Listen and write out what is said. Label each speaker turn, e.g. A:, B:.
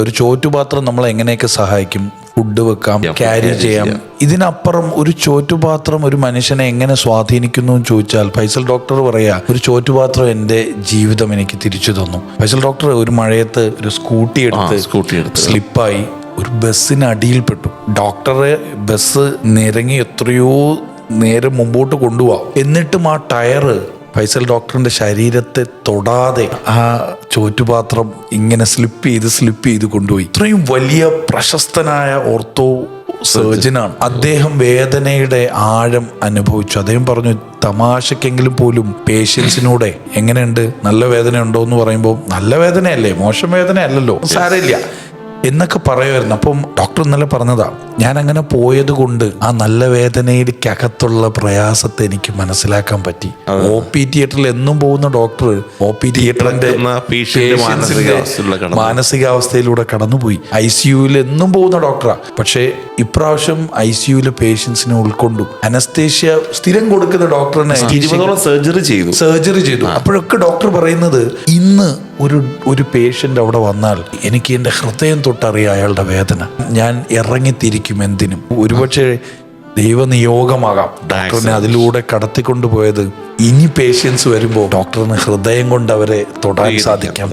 A: ഒരു ചോറ്റുപാത്രം നമ്മളെ എങ്ങനെയൊക്കെ സഹായിക്കും? ഫുഡ് വെക്കാം ക്യാരി ചെയ്യാം.
B: ചെയ്യാം.
A: ഇതിനപ്പുറം ഒരു ചോറ്റുപാത്രം ഒരു മനുഷ്യനെ എങ്ങനെ സ്വാധീനിക്കുന്നു എന്ന് ചോദിച്ചാൽ ഫൈസൽ ഡോക്ടർ പറയാ ഒരു ചോറ്റുപാത്രം എന്റെ ജീവിതം എനിക്ക് തിരിച്ചു തന്നു. ഫൈസൽ ഡോക്ടർ ഒരു മഴയത്ത് ഒരു സ്കൂട്ടി എടുത്ത്
B: സ്കൂട്ടി എടുത്ത്.
A: സ്ലിപ്പായി ഒരു ബസ്സിന് അടിയിൽപ്പെട്ടു. ഡോക്ടറെ ബസ് നിരങ്ങി എത്രയോ നേരെ മുമ്പോട്ട് കൊണ്ടുപോവാം. എന്നിട്ടും ആ ടയറ് ഫൈസൽ ഡോക്ടറിന്റെ ശരീരത്തെ തൊടാതെ ആ ചോറ്റുപാത്രം ഇങ്ങനെ സ്ലിപ്പ് ചെയ്ത് സ്ലിപ്പ് ചെയ്ത് കൊണ്ടുപോയി. ഇത്രയും വലിയ പ്രശസ്തനായ ഓർത്തോ സർജനാണ് അദ്ദേഹം വേദനയുടെ ആഴം അനുഭവിച്ചു. അദ്ദേഹം പറഞ്ഞു തമാശക്കെങ്കിലും പോലും പേഷ്യൻസിനൂടെ എങ്ങനെയുണ്ട്? നല്ല വേദന ഉണ്ടോ എന്ന് പറയുമ്പോൾ നല്ല വേദനയല്ലേ? മോശം വേദനയല്ലല്ലോ. സാരമില്ല. എന്നൊക്കെ പറയുമായിരുന്നു. അപ്പം ഡോക്ടർ ഇന്നലെ പറഞ്ഞതാ ഞാൻ അങ്ങനെ പോയത് കൊണ്ട് ആ നല്ല വേദനയിലേക്കകത്തുള്ള പ്രയാസത്തെ എനിക്ക് മനസ്സിലാക്കാൻ പറ്റി. ഒ പി തിയേറ്ററിൽ എന്നും പോകുന്ന ഡോക്ടർ ഒ പി തിയേറ്ററിന്റെ
B: മാനസികാവസ്ഥയിലൂടെ
A: കടന്നുപോയി. ഐ സിയുവിൽ എന്നും പോകുന്ന ഡോക്ടറാ പക്ഷേ ഇപ്രാവശ്യം ഐ സിയുവിലെ പേഷ്യൻസിനെ ഉൾക്കൊണ്ടു. അനസ്തേഷ്യ സ്ഥിരം കൊടുക്കുന്ന ഡോക്ടറിനെ
B: സർജറി ചെയ്തു.
A: സർജറി ചെയ്തു. അപ്പോഴൊക്കെ ഡോക്ടർ പറയുന്നത് ഇന്ന് ഒരു ഒരു പേഷ്യന്റ് അവിടെ വന്നാൽ എനിക്ക് എന്റെ ഹൃദയം തൊട്ടറിയാം അയാളുടെ വേദന. ഞാൻ ഇറങ്ങി ഇറങ്ങിത്തിരിക്കും. എന്തിനും ഒരുപക്ഷെ ദൈവനിയോഗമാകാം. ഡോക്ടറിനെ അതിലൂടെ കടത്തിക്കൊണ്ടുപോയത്. ഇനി പേഷ്യൻസ് വരുമ്പോൾ ഡോക്ടറിന് ഹൃദയം കൊണ്ട് അവരെ തൊടാൻ സാധിക്കാം.